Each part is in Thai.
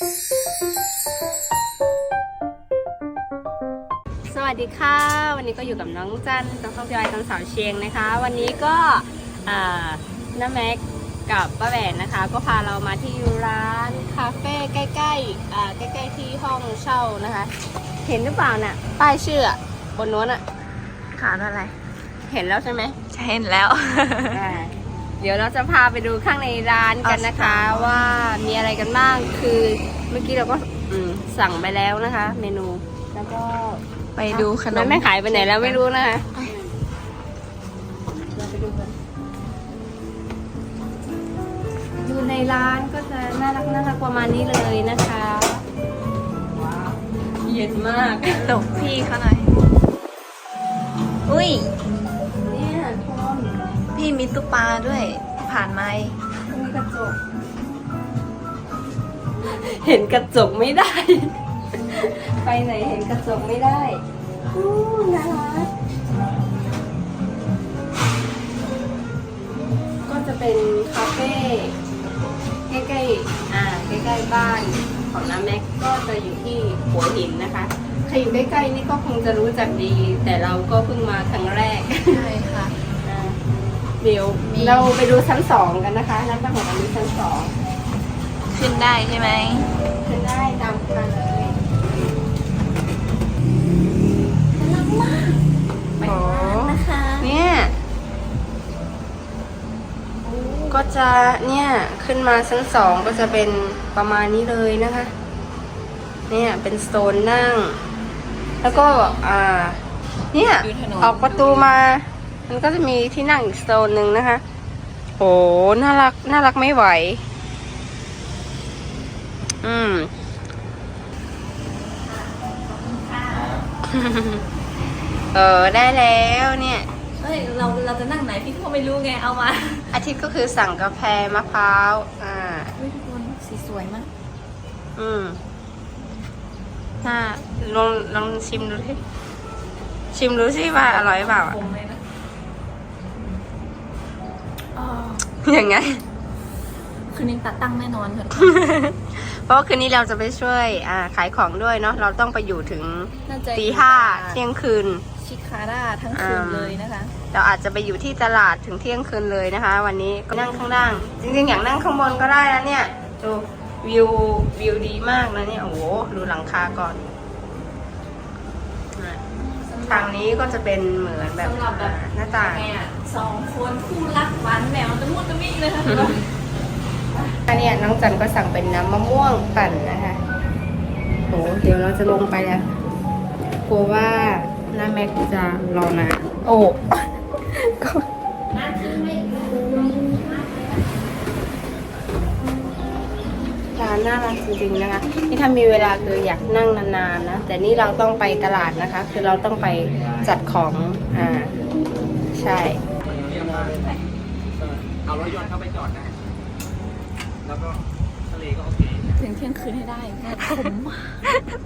สวัสดีค่ะ วันนี้ก็อยู่กับน้องจันต้องเข้าพิวายทางสาวเชียงนะคะ วันนี้ก็อ่าน้าแม็กกับป้าแหวนนะคะ ก็พาเรามาที่ร้านคาเฟ่ใกล้ๆอ่าใกล้ๆที่ห้องเช่านะคะ เห็นหรือเปล่าน่ะป้ายชื่ออะบนโน้นอะขาดอะไร เห็นแล้วใช่ไหมจะเห็นแล้วอ่า เดี๋ยวเราจะพาไปดูข้างในร้านกันนะคะเอาสิว่ามีอะไรกันบ้างคือเมื่อกี้เราก็อืมสั่งไปแล้วนะคะ เมนูแล้วก็ไปดูขนมแม่ขายไปไหนแล้วไม่รู้นะคะเราไปดูกันอยู่ในร้านก็จะน่ารักน่ารักประมาณนี้เลยนะคะว้าวเย็นมากหลบพี่เขาหน่อยอุ้ยเนี่ยทอมพี่ มีตุ๊กปลาด้วย ผ่านไหมมีกระจก เห็นกระจกไม่ได้ ไปไหนเห็นกระจกไม่ได้อู้น่ารักก็จะเป็นคาเฟ่ใกล้ๆอ่าใกล้ๆบ้านของน้าแม็กก็จะอยู่ที่หัวหินนะคะ ใครอยู่ใกล้ๆนี่ก็คงจะรู้จักดี แต่เราก็เพิ่งมาครั้งแรก ใช่ค่ะอ่า เดี๋ยวมี เราไปดูชั้นสองกันนะคะร้านตั้งของเรามีชั้นสองขึ้นได้ใช่ไหม ขึ้นได้ตามกันเลยไปโอ้นะคะเนี่ย ก็จะเนี่ยขึ้นมาชั้นสองก็จะเป็นประมาณนี้เลยนะคะ เนี่ยเป็นโซนนั่ง แล้วก็อ่า เนี่ยอยู่ถนน ออกประตูมา มันก็จะมีที่นั่งอีกโซนหนึ่งนะคะโอ้น่ารัก น่ารักไม่ไหว อืม เออ ได้แล้วเนี่ยเฮ้ยเราเราจะนั่งไหนพี่ก็ไม่รู้ไงเอามาอาทิตย์ก็คือสั่งกาแฟมะพร้าว อ่า เฮ้ยทุกคนสีสวยมากอืมน่าลองลองชิมดูสิชิมดูสิว่าอร่อยเปล่าอะคมเลย ย่างไง คืนนี้ตัดตั้งแน่นอนค่ะ เพราะว่าคืนนี้เราจะไปช่วยอ่าขายของด้วยเนาะเราต้องไปอยู่ถึงน่าจะตีห้าเที่ยงคืน ชิคาร่าทั้งคืนอ่าเลยนะคะ เราอาจจะไปอยู่ที่ตลาดถึงเที่ยงคืนเลยนะคะ วันนี้ก็นั่งข้างล่าง จริงๆ อยากนั่งข้างบนก็ได้นะเนี่ยดูวิววิวดีมากนะเนี่ยโอ้โหดูหลังคาก่อนอะทางนี้ก็จะเป็นเหมือนแบบสำหรับแบบ หน้าต่าง ไงอะ สองคนคู่รักหวานแหววตะมุตะมิเลยค่ะอันเนี้ยน้องจันก็สั่งเป็นน้ำมะม่วงปั่นนะคะโหเดี๋ยวเราจะลงไปแล้วกลัวว่าหน้าแม็กจะรอนานโอ้ก็ร้านน่ารักจริงๆนะคะ นี่ถ้ามีเวลาคืออยากนั่งนานๆนะ แต่นี่เราต้องไปตลาดนะคะ คือเราต้องไปจัดของ อ่า ใช่ เอารถยนต์เข้าไปจอดได้ แล้วก็ทะเลก็โอเคถึงเที่ยงคืนให้ได้ขมมาก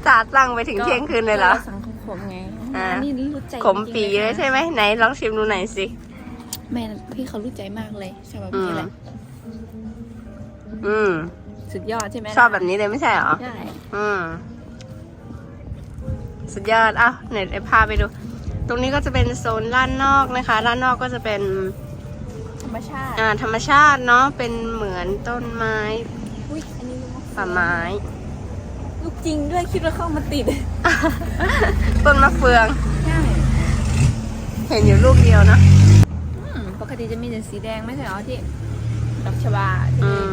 จ่าสั่งไปถึงเที่ยงคืนเลยเหรอก็สั่งขมๆไงอ่า ร้านนี่รู้ใจขมปีเลยใช่ไหมไหนลองชิมดูหน่อยสิ แม่พี่เขารู้ใจมากเลยชอบแบบอืนี้มแหละอืม สุดยอดใช่ไหมชอบแบบนี้เลยไม่ใช่เหรอใช่อืม สุดยอดอ้าวไหนไอพาไปดู ตรงนี้ก็จะเป็นโซนด้านนอกนะคะด้านนอกก็จะเป็นธรร มชาติอ่า ธรรมชาติเนาะเป็นเหมือนต้นไม้อุ้ยอันนี้ลูกป่าไม้ ลูกจริงด้วยคิดว่าเข้ามาติดต้นมะเฟือง ใช่เห็นอยู่ลูกเดียวเนอะอืมปกติจะมีแต่สีแดงไม่ใช่เหรอที่ดอกชบาอืม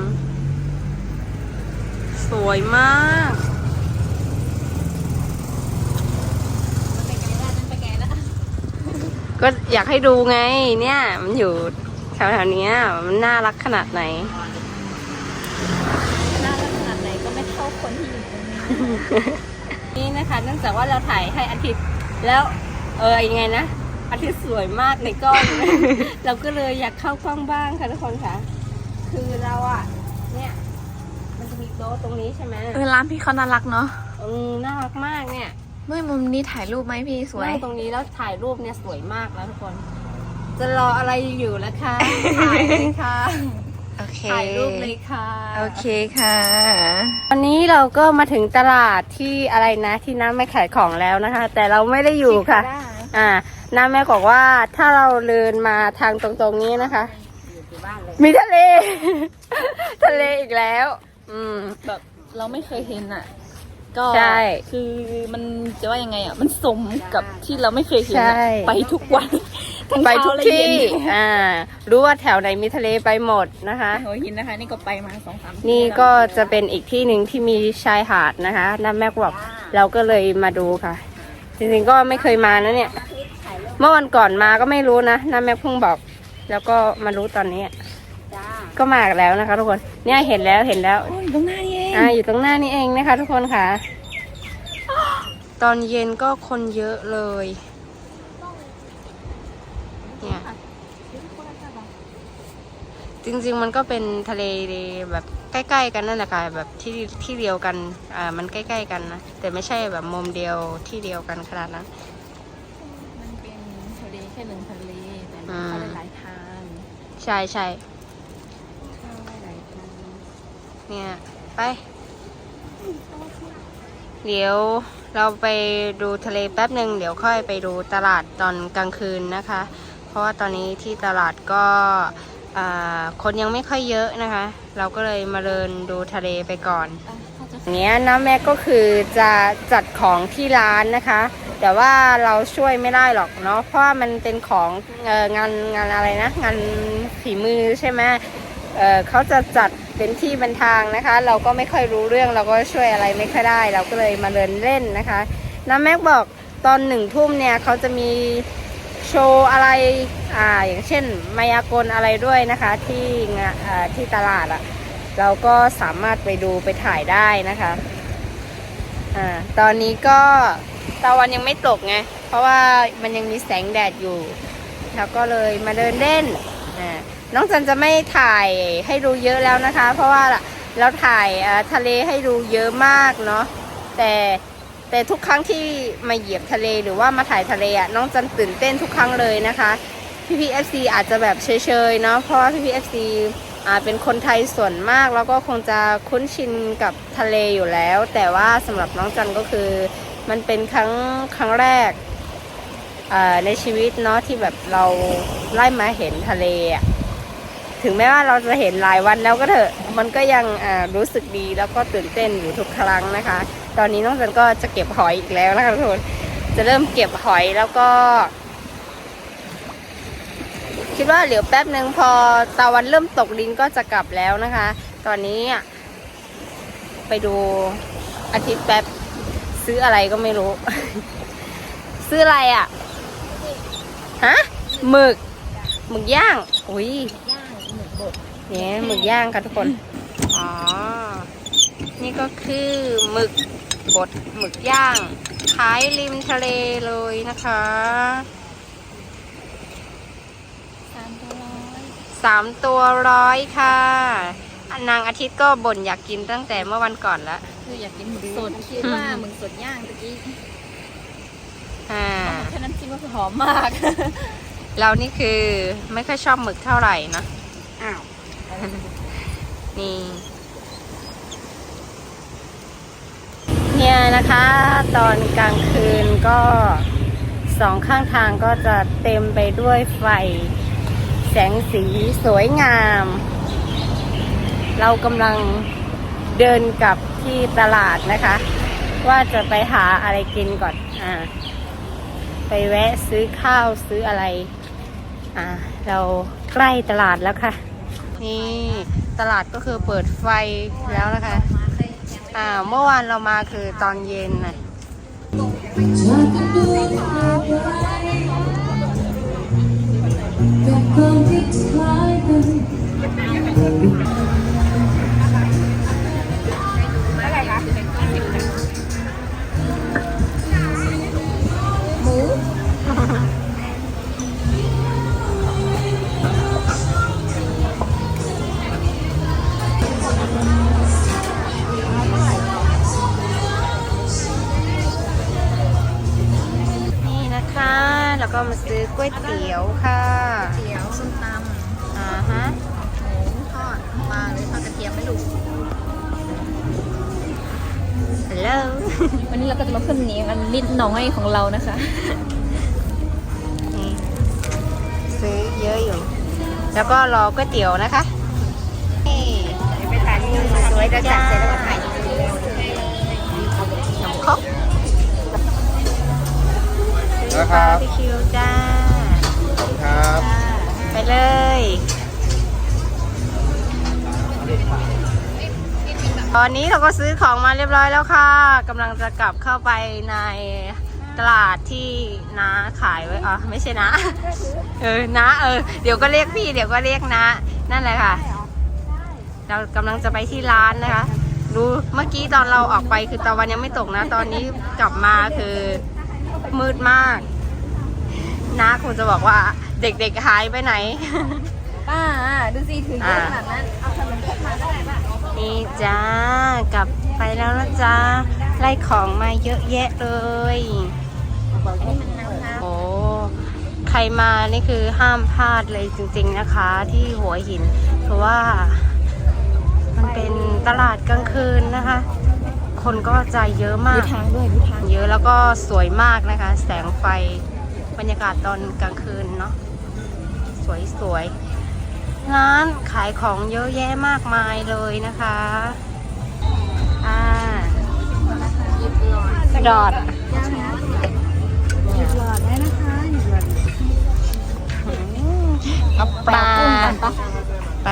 สวยมาก มันไปไกลแล้วนั่นไปไกลแล้วก็อยากให้ดูไง เนี่ย มันอยู่แถวๆเนี้ยมันน่ารักขนาดไหน น่ารักขนาดไหนก็ไม่เท่าคนที่อยู่ตรงนี้นี่นะคะ เนื่องจากว่าเราถ่ายให้อาทิตย์แล้วเออยังไงนะอาทิตย์สวยมากในกล้อง เราก็เลยอยากเข้ากล้องบ้างค่ะทุกคนค่ะ คือเราอะเนี่ยมันจะมีโต๊ะตรงนี้ใช่ไหมเออร้านพี่เขาน่ารักเนาะอืมน่ารักมากเนี่ย เมื่อมุมนี้ถ่ายรูปไหมพี่สวย นั่งตรงนี้แล้วถ่ายรูปเนี่ยสวยมากแล้วทุกคน จะรออะไรอยู่ล่ะคะถ่ายเลยค่ะโอเคถ่ายรูปเลยค่ะ โอเคค่ะ วันนี้เราก็มาถึงตลาดที่อะไรนะที่น้ำไม่ขายของแล้วนะคะ แต่เราไม่ได้อยู่ค่ะ อ่าน้ำแม่บอกว่าถ้าเราเดินมาทางตรงๆนี้นะคะ มีทะเล ทะเลอีกแล้ว อืมแบบเราไม่เคยเห็นอะ ก็ใช่คือมันจะว่ายังไงอะ มันสมกับที่เราไม่เคยเห็นใช่อะไปทุกวัน ทั้งไปเช้าทุกและที่เย็นอ่ารู้ว่าแถวไหนมีทะเลไปหมดนะคะ หัวหินนะคะ นี่ก็ไปมาสองสามที่นี่แล้วก็จะเป็นอีกที่หนึ่งที่มีชายหาดนะคะน้ำแม่บอกเราก็เลยมาดูค่ะ จริงๆก็ไม่เคยมานะเนี่ย เมื่อวันก่อนมาก็ไม่รู้นะน้ำแม่เพิ่งบอก แล้วก็มารู้ตอนนี้ก็มาอีกแล้วนะคะทุกคนเนี่ยเห็นแล้วเห็นแล้ว โอ้ยตรงหน้านี่เองอ่าอยู่ตรงหน้านี่เองนะคะ ทุกคนค่ะ ตอนเย็นก็คนเยอะเลยเนี่ย จริง ๆ มันก็เป็นทะเลแบบใกล้ๆ กันนั่นแหละค่ะแบบที่ที่เดียวกันอ่ามันใกล้ๆ กันนะแต่ไม่ใช่แบบมุมเดียวที่เดียวกันขนาดนั้น มันเป็นทะเลแค่หนึ่งทะเลแต่มันเข้าได้หลายทางใช่ใช่เข้าได้หลายทางเนี่ยไป เดี๋ยวเราไปดูทะเลแป๊บหนึ่งเดี๋ยวค่อยไปดูตลาดตอนกลางคืนนะคะ เพราะว่าตอนนี้ที่ตลาดก็ คนยังไม่ค่อยเยอะนะคะ เราก็เลยมาเดินดูทะเลไปก่อนอะเขาจะอย่างเงี้ยน้าแม่ก็คือจะจัดของที่ร้านนะคะ แต่ว่าเราช่วยไม่ได้หรอกเนาะเพราะว่ามันเป็นของเอองานงานอะไรนะ งานฝีมือใช่ไหมเออเขาจะจัดเป็นที่เป็นทางนะคะ เราก็ไม่ค่อยรู้เรื่องเราก็ช่วยอะไรไม่ค่อยได้ เราก็เลยมาเดินเล่นนะคะน้าแม็กบอกตอนหนึ่งทุ่มเนี่ยเขาจะมี โชว์อะไรอ่าอย่างเช่นมายากลอะไรด้วยนะคะที่งาอ่าที่ตลาดอะเราก็สามารถไปดูไปถ่ายได้นะคะอ่าตอนนี้ก็ตะวันยังไม่ตกไงเพราะว่ามันยังมีแสงแดดอยู่แล้วก็เลยมาเดินเล่นอ่าน้องจันจะไม่ถ่ายให้ดูเยอะแล้วนะคะ เพราะว่าเราถ่ายทะเลให้ดูเยอะมากเนาะแต่ แต่ทุกครั้งที่มาเหยียบทะเลหรือว่ามาถ่ายทะเลอะน้องจันตื่นเต้นทุกครั้งเลยนะคะพี่พีเอฟซีอาจจะแบบเฉยๆเนาะเพราะว่าพี่พีเอฟซีอ่าเป็นคนไทยส่วนมากแล้วก็คงจะคุ้นชินกับทะเลอยู่แล้ว แต่ว่าสำหรับน้องจันก็คือ มันเป็นครั้งครั้งแรกในชีวิตเนาะที่แบบเราไล่มาเห็นทะเลอะถึงแม้ว่าเราจะเห็นหลายวันแล้วก็เถอะมันก็ยังรู้สึกดีแล้วก็ตื่นเต้นอยู่ทุกครั้งนะคะ ตอนนี้น้องจันก็จะเก็บหอยอีกแล้วนะคะทุกคน จะเริ่มเก็บหอยแล้วก็ คิดว่าเหลียวแป๊บหนึ่งพอตะวันเริ่มตกดินก็จะกลับแล้วนะคะ ตอนนี้อะไปดูอาทิตย์แป๊บซื้ออะไรก็ไม่รู้ ซื้ออะไรอะฮะหมึกหมึกย่าง อุ้ยย่างหมึกบดเนี่ยหมึกย่างค่ะทุกคน อ๋อ นี่ก็คือหมึกบดหมึกย่าง ขายริมทะเลเลยนะคะสามตัวร้อยสามตัวร้อยค่ะนางอาทิตย์ก็บ่นอยากกินตั้งแต่เมื่อวันก่อนแล้วคืออยากกินหมึกสดคิดว่าหมึกสดย่างตะกี้อ่าแค่นั้นจิ้มก็คือหอมมาก เรานี่คือไม่ค่อยชอบหมึกเท่าไหร่นะอ้าวนี่ เนี่ยนะคะ ตอนกลางคืนก็สองข้างทางก็จะเต็มไปด้วยไฟ แสงสีสวยงาม เรากำลังเดินกลับที่ตลาดนะคะ ว่าจะไปหาอะไรกินก่อนอ่าไปแวะซื้อข้าวซื้ออะไร อ่า เราใกล้ตลาดแล้วค่ะ นี่ตลาดก็คือเปิดไฟแล้วนะคะ อ่าเมื่อวานเรามาคือตอนเย็นนะ ตี๋ยวค่ะเตี๋ยวส้มตอ่าฮะำหมูทอดปลาหรือทอดกระเทียมไม่รู้วันนี้เราก็จะมาเพิ่มเนียงอันนิดหน่อยของเรานะคะนี่ซื้อเยอะอยู่ แล้วก็รอก๋วยเตี๋ยวนะคะนี่ไปทานนี่สวยแล้วจัดเสร็จแล้วก็ถ่ายขนมครกนะครับ บาร์บีคิวจ้าขอบคุณครับ ไปเลยตอนนี้เราก็ซื้อของมาเรียบร้อยแล้วค่ะกำลังจะกลับเข้าไปในตลาดที่น้าขายไว้อ๋อไม่ใช่นะ เออนะเออเดี๋ยวก็เรียกพี่เดี๋ยวก็เรียกนะ นั่นแหละค่ะ เรากำลังจะไปที่ร้านนะคะรู้เมื่อกี้ตอนเราออกไปคือตะวันยังไม่ตกนะ ตอนนี้กลับมาคือมืดมากน้าคงจะบอกว่า เด็กๆหายไปไหน ป้าดูสิถือเยอะขนาดนั้นเอาขนมครกมาก็ได้ป่ะนี่จ้ากลับไปแล้วนะจ้าไล่ของมาเยอะแยะเลย นี่มันน้ำโอ้ใครมานี่คือห้ามพลาดเลยจริง ๆนะคะ ที่หัวหิน เพราะว่า มันเป็นตลาดกลางคืนนะคะ คนก็จะเยอะดูมากทางด้วยดูทาง เยอะแล้วก็สวยมากนะคะ แสงไฟบรรยากาศตอนกลางคืนเนาะ สวยสวยๆร้านขายของเยอะแยะมากมายเลยนะคะอ่าดอดหยิบหลอดได้นะคะหยิบหลอดอืมเอาปลากุ้งกันปะไป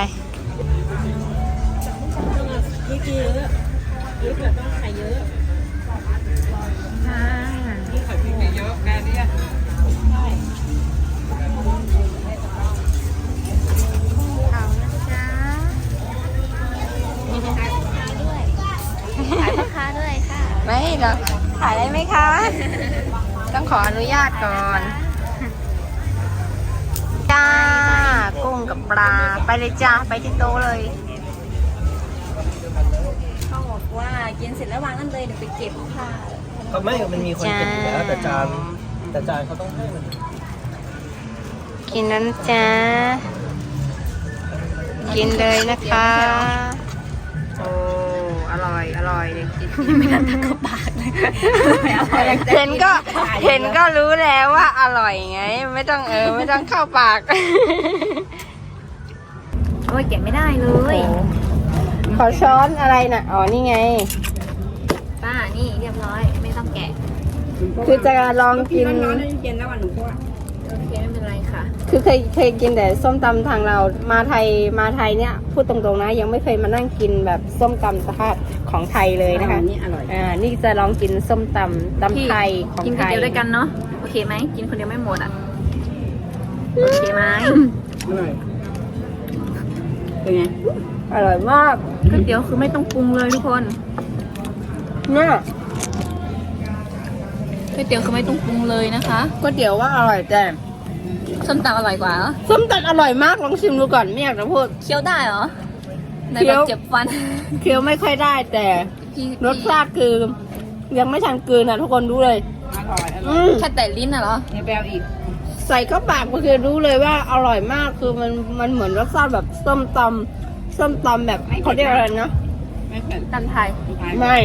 นี่ไข่พริกเยอะแค่นี้เอา ขายพ่อค้าด้วยค่ะไม่หรอกขายได้ไหมคะ ต้องขออนุญาตก่อนจ้ากุ้งกับปลา ไปเลยจ้า ไปที่โต๊ะเลยเขาบอกว่ากินเสร็จแล้ววางนั่นเลยเดี๋ยวไปเก็บค่ะก็ไม่มันมีคนเก็บอยู่แล้วแต่จานแต่จานเขาต้องให้มันกินนั้นจ้า กินเลยนะคะโอ้ อร่อยอร่อยเลยไม่ทันตะเข้าปากเลยเห็นก็เห็นก็รู้แล้วว่าอร่อยไง ไม่ต้องเออไม่ต้องเข้าปาก โอ้ยเก็บไม่ได้เลย ขอช้อนอะไรน่ะ อ๋อนี่ไง ป้านี่เรียบร้อย ไม่ต้องแกะ คือจะลองกิน โอเคไม่เป็นไรค่ะ คือเคยเคยกินแต่ส้มตำทางเรามาไทยมาไทยเนี่ยพูดตรงๆนะยังไม่เคยมานั่งกินแบบส้มตำสภาพของไทยเลยนะคะนี่อร่อยอ่านี่จะลองกินส้มตำตำพี่ไทยของกินคไทนยเดียวด้วยกันเนาะโอเคไหมกินคนเดียวไม่หมดอะโอเคไหมอร่อยเป็นไงอร่อยมากก๋วยเตี๋ยวคือไม่ต้องปรุงเลยทุกคนเนี่ย ก๋วยเตี๋ยวคือไม่ต้องปรุงเลยนะคะก๋วยเตี๋ยวว่าอร่อยแต่ส้มตำอร่อยกว่าเหรอส้มตำอร่อยมากลองชิมดูก่อนไม่อยากจะพูด เคี้ยวได้เหรอในเคี้แบยวบเจ็บฟันเคี้ยวไม่ค่อยได้แต่พี่รสชาติคือยังไม่ทันกลืนอะทุกคนรู้เลย อร่อยอร่อยอืมแค่แต่ลิ้นน่ะเหรอในแบลอีกใส่เข้าปากก็คือรู้เลยว่าอร่อยมากคือมันมันเหมือนรสชาติแบบส้มตำส้มตำแบบเขาเรียกอะไรนะไม่เผ็ดตำไทยไม่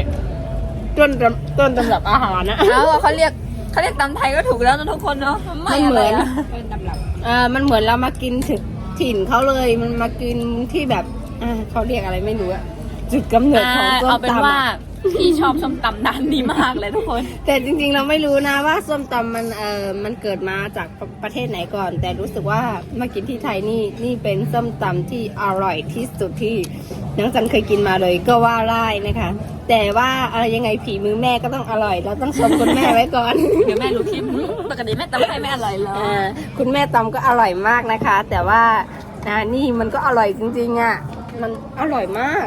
ต้นตำต้นตำรับอาหารนะเอ้าเขาเรียกเขาเรียกตำไทยก็ถูกแล้วนะทุกคนเนาะมันเหมือนะไระเป็นตำรับเออมันเหมือนเรามากินถึงถิ่นเขาเลยมันมากินที่แบบอ่าเขาเรียกอะไรไม่รู้อะจุดกำเนิดของส้มเอาเป็นตำว่าอะ พี่ชอบส้มตำร้านนี้มากเลยทุกคน แต่จริงๆเราไม่รู้นะว่าส้มตำมันเออมันเกิดมาจากประประเทศไหนก่อน แต่รู้สึกว่ามากินที่ไทยนี่นี่เป็นส้มตำที่อร่อยที่สุดที่น้องจันเคยกินมาเลยก็ว่าได้นะคะ แต่ว่าอะไรยังไงผีมือแม่ก็ต้องอร่อย เราต้องชมคุณแม่ไว้ก่อน เดี๋ยวแม่รู้คลิปปกติแม่ตำไทยไม่อร่อยเลอ่ายคุณแม่ตำก็อร่อยมากนะคะ แต่ว่าอ่านี่มันก็อร่อยจริงๆอะมันอร่อยมาก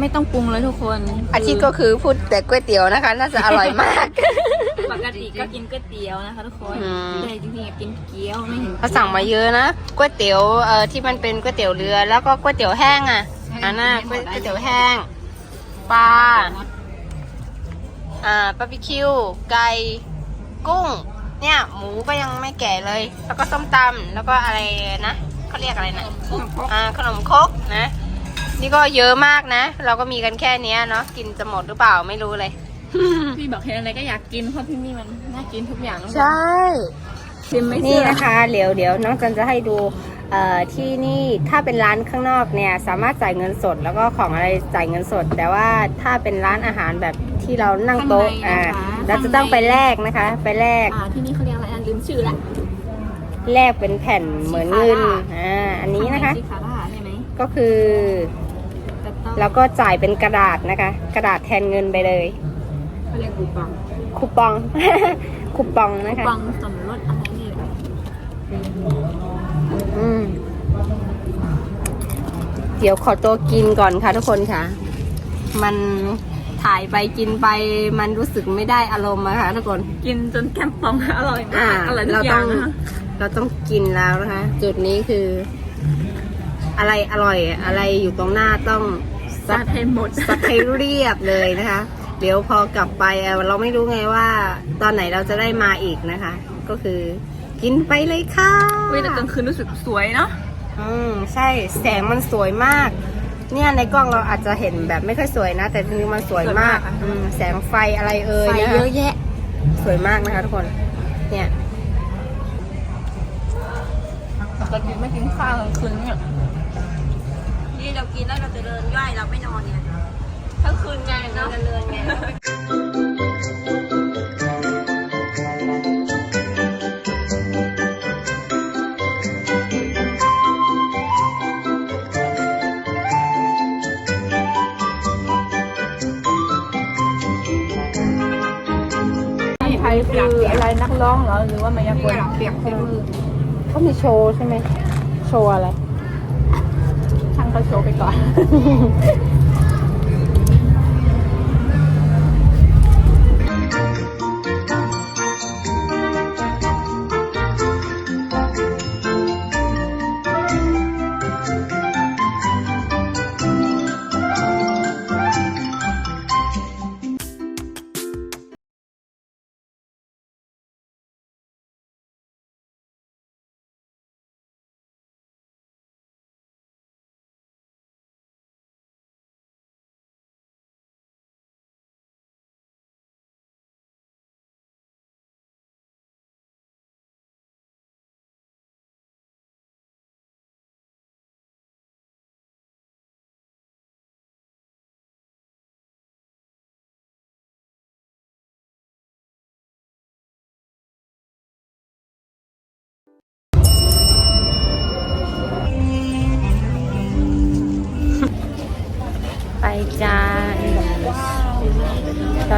ไม่ต้องปรุงเลยทุกคนอาชีพก็คือพูดแต่ก๋วยเตี๋ยวนะคะ น่าจะอร่อยมาก ปกติก็กินก๋วยเตี๋ยวนะคะทุกคนอืม แต่จริงๆอะกินเกี๊ยวไม่เห็นเขาสั่งมาเยอะนะก๋วยเตี๋ยวเอ่อที่มันเป็นก๋วยเตี๋ยวเรือ แล้วก็ก๋วยเตี๋ยวแห้งอะอันน่ะก๋วยก๋วยเตี๋ยวแห้งปลาอ่าบาร์บีคิวไก่กุ้ง เนี่ยหมูก็ยังไม่แก่เลย แล้วก็ส้มตำแล้วก็อะไรนะเขาเรียกอะไรนะอ่าขนมครกนะ นี่ก็เยอะมากนะ เราก็มีกันแค่เนี้ยเนาะกินจะหมดหรือเปล่าไม่รู้เลย พี่บอกเห็นอะไรก็อยากกินเพราะที่นี่มันน่ากินทุกอย่างใช่ชิมไม่นี่เชื่อนะคะเดี๋ยวเดี๋ยวน้องจันจะให้ดูเอ่อที่นี่ถ้าเป็นร้านข้างนอกเนี่ยสามารถจ่ายเงินสดแล้วก็ของอะไรจ่ายเงินสด แต่ว่าถ้าเป็นร้านอาหารแบบที่เรานั่งโต๊ะอ่าเราจะต้องไปแลกนะคะ ไปแลกอ่าที่นี่เขาเรียกอะไรอะลืมชื่อละแลกเป็นแผ่นเหมือนเงินอ่าอันนี้นะคะซิคาร่าใช่ไหมก็คือ แต่ต้องแล้วก็จ่ายเป็นกระดาษนะคะ กระดาษแทนเงินไปเลยเขาเรียกคูปองคูปอง คูปองนะคูคะ ปองส่วนลดอะไรนี่แหละอืม เดี๋ยวขอตัวกินก่อนค่ะทุกคนค่ะ มันถ่ายไปกินไปมันรู้สึกไม่ได้อารมณ์อะค่ะทุกคน กินจนแก้มปอง อร่อยอ่ามากอร่อยทุเรากอต้ย่าองงนะคะเราต้องกินแล้วนะคะ จุดนี้คือ อะไรอร่อย อะไรอยู่ตรงหน้าต้อง ซัดให้หมดสักให้เรียบเลยนะคะ เดี๋ยวพอกลับไปอะเราไม่รู้ไงว่า ตอนไหนเราจะได้มาอีกนะคะ ก็คือกินไปเลยค่ะเว้ยแต่กลางคืนรู้สึกสวยเนาะอืมใช่แสงมันสวยมาก เนี่ยในกล้องเราอาจจะเห็นแบบไม่ค่อยสวยนะ แต่จริงๆมันสวยมากอืมแสงไฟอะไรเอ่ยไฟนะคะเยอะแยะ สวยมากนะคะทุกคน เนี่ยปกติไม่กินข้าวกลางคืนเนี่ยนี่ เรากินแล้วเราจะเดินย่อยเราไม่นอนเนี่ยทั้งคืนไงเนาะจะเดินไงใครคืออะไรนักร้องเหรอหรือว่ามายากลเปียกมือเขามีโชว์ใช่ไหมโชว์อะไร ช่างเขาโชว์ไปก่อน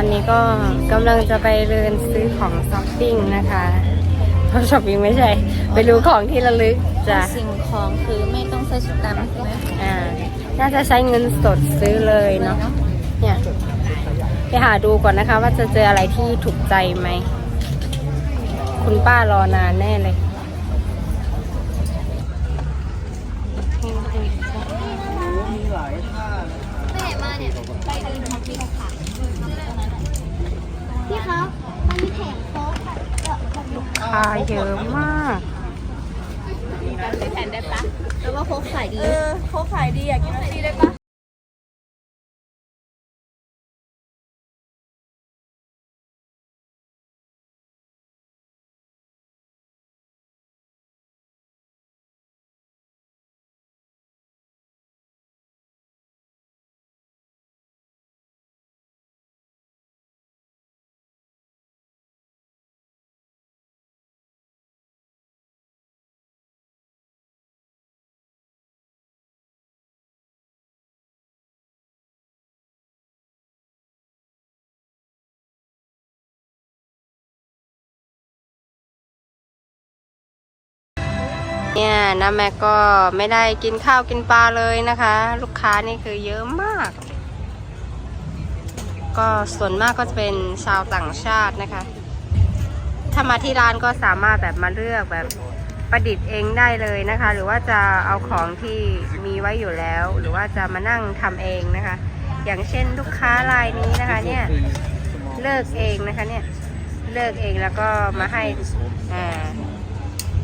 นนี้ก็กำลังจะไปเดินซื้อของช้อปปิ้งนะคะเพราะช้อปปิ้งไม่ใช่ ไปดูของที่ระลึกจ้ะสิ่งของคือไม่ต้องใช้สตังค์ใช่ไหมอ่า น่าจะใช้เงินสดซื้อเลยเนาะ เนี่ย ไปหาดูก่อนนะคะ ว่าจะเจออะไรที่ถูกใจไหม คุณป้ารอนานแน่เลย มีหลายท่านะ พี่คะมันมีแผงโค้กค่ะเอ่อของหนู คาเยอะมาก แทนได้ปะแล้วว่าโค้กขายดี เออเขาขายดีอยากกินน้ำซีได้ปะ เนี่ยนะแม่ก็ไม่ได้กินข้าวกินปลาเลยนะคะ ลูกค้านี่คือเยอะมาก ก็ส่วนมากก็จะเป็นชาวต่างชาตินะคะ ถ้ามาที่ร้านก็สามารถแบบมาเลือกแบบประดิษฐ์เองได้เลยนะคะ หรือว่าจะเอาของที่มีไว้อยู่แล้ว หรือว่าจะมานั่งทำเองนะคะ อย่างเช่นลูกค้ารายนี้นะคะเนี่ยเลิกเองนะคะเนี่ยเลิกเองแล้วก็มาให้อ่า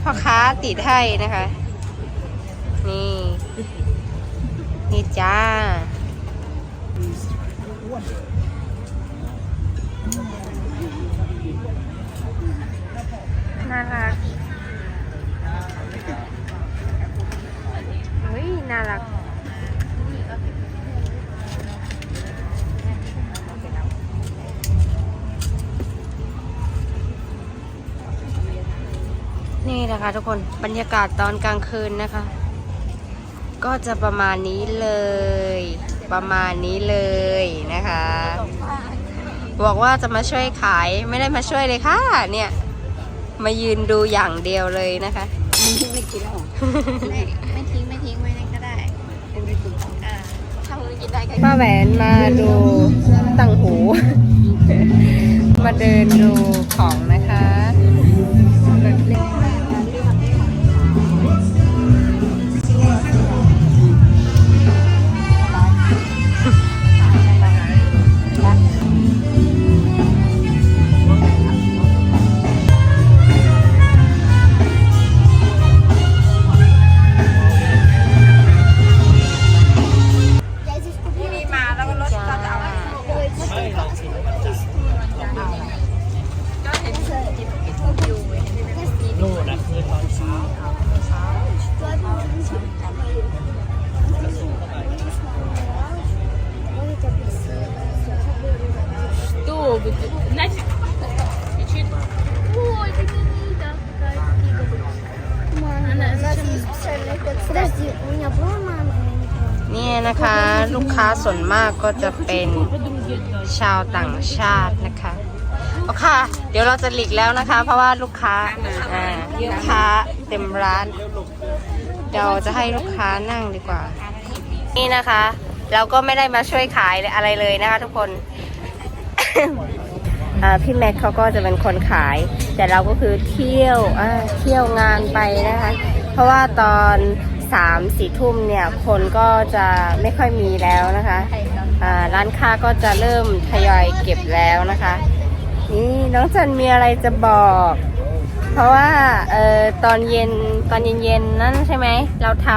พ่อค้าติดให้นะคะ นี่ นี่จ้าน่า นะคะทุกคนบรรยากาศตอนกลางคืนนะคะ ก็จะประมาณนี้เลย ประมาณนี้เลยนะคะ บอกว่าจะมาช่วยขายไม่ได้มาช่วยเลยค่ะ เนี่ย มายืนดูอย่างเดียวเลยนะคะไม่กินแล้วไม่ไม่ทิ้งไม่ทิ้งไว้นั่นก็ได้อ่าถ้ามึงกินได้ก็ป้าแหวนมาดูตังหู มาเดินดูของนะคะ นะคะ ลูกค้าส่วนมากก็จะเป็นชาวต่างชาตินะคะโอเคค่ะเดี๋ยวเราจะหลีกแล้วนะคะ เพราะว่าลูกค้าลูกค้าเต็มร้าน เดี๋ยวจะให้ลูกค้านั่งดีกว่า นี่นะคะ เราก็ไม่ได้มาช่วยขายอะไรเลยนะคะ ทุกคนพี่แม็กเขาก็จะเป็นคนขาย แต่เราก็คือเที่ยวเที่ยวงานไปนะคะ เพราะว่าตอน สามสี่ทุ่มเนี่ยคนก็จะไม่ค่อยมีแล้วนะคะร้านค้าก็จะเริ่มทยอยเก็บแล้วนะคะ นี่น้องจันมีอะไรจะบอก เพราะว่าเออตอนเย็นตอนเย็นๆนั่นใช่ไหมเราท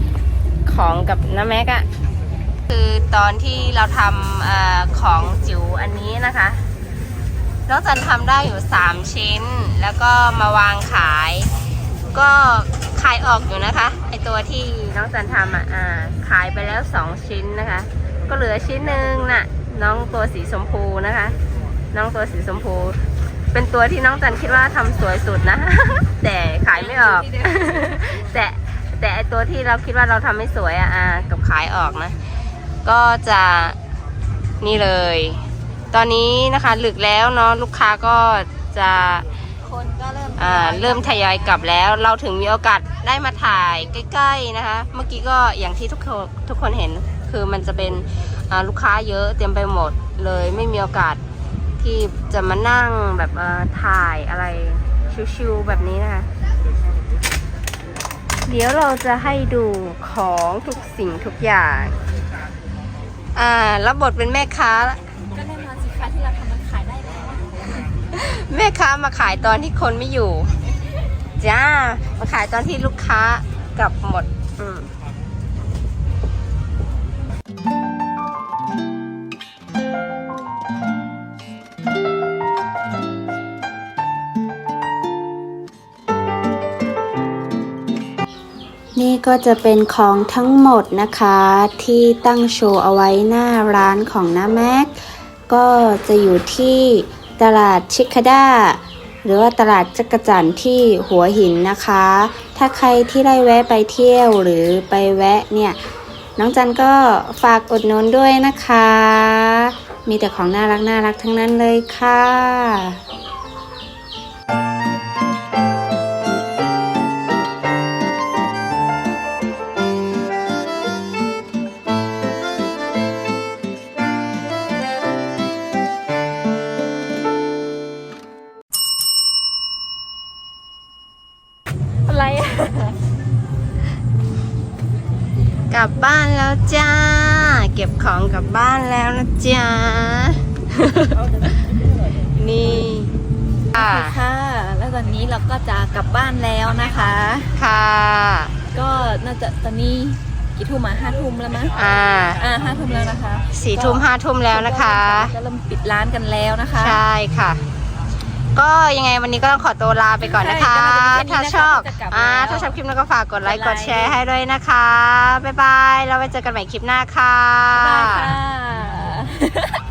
ำของกับน้าแม็กอะคือตอนที่เราทำออของจิ๋วอันนี้นะคะน้องจันทำได้อยู่ 3 ชิ้น แล้วก็มาวางขาย ก็ขายออกอยู่นะคะ ไอตัวที่น้องจันทำอะอ่าขายไปแล้ว2ชิ้นนะคะ ก็เหลือชิ้นหนึ่งน่ะ น้องตัวสีชมพูนะคะ น้องตัวสีชมพู เป็นตัวที่น้องจันคิดว่าทำสวยสุดนะ แต่ขายไม่ออก แต่แต่ไอตัวที่เราคิดว่าเราทำไม่สวยอะอ่ากับขายออกนะ ก็จะนี่เลย ตอนนี้นะคะหลึกแล้วเนาะลูกค้าก็จะ คนก็เริ่มอ่าเริ่มทยอยกลับแล้ว เราถึงมีโอกาสได้มาถ่ายใกล้ๆนะคะ เมื่อกี้ก็อย่างที่ทุกคนทุกคนเห็นคือมันจะเป็นอ่าลูกค้าเยอะเต็มไปหมดเลยไม่มีโอกาสที่จะมานั่งแบบเอ่อถ่ายอะไรชิวๆแบบนี้นะคะ เดี๋ยวเราจะให้ดูของทุกสิ่งทุกอย่าง อ่า รับบทเป็นแม่ค้า แม่ค้ามาขายตอนที่คนไม่อยู่ จ้า มาขายตอนที่ลูกค้ากลับหมด อืมนี่ก็จะเป็นของทั้งหมดนะคะที่ตั้งโชว์เอาไว้หน้าร้านของน้าแม็ก ก็จะอยู่ที่ ตลาดชิคาด้าหรือว่าตลาดจักรจันที่หัวหินนะคะ ถ้าใครที่ได้แวะไปเที่ยวหรือไปแวะเนี่ย น้องจันก็ฝากอดนุนด้วยนะคะ มีแต่ของน่ารักน่ารักทั้งนั้นเลยค่ะ ก็บของกลับบ้านแล้วนะจ้านี่ค่ะ ค่ะ แล้วตอนนี้เราก็จะกลับบ้านแล้วนะคะ ค่ะ ก็น่าจะตอนนี้กี่กี่ทุ่มอะห้าทุ่มแล้วมั้งอ่า อ่าห้าทุ่มแล้วนะคะสี่ทุ่มห้าทุ่มแล้วนะคะจะเริ่มปิดร้านกันแล้วนะคะ ใช่ค่ะ ก็ยังไงวันนี้ก็ต้องขอตัวลาไปก่อนนะคะใช่ก็ถ้าน่าจะเป็นแค่นี้นะคะชอบก็จะกลับอ่าแล้วถ้าชอบคลิปนี้ก็ฝากกดไลค์กกดดไลค์แชร์ให้ด้วยนะคะ บ๊ายบายเราไปเจอกันใหม่คลิปหน้าค่ะได้ค่ะ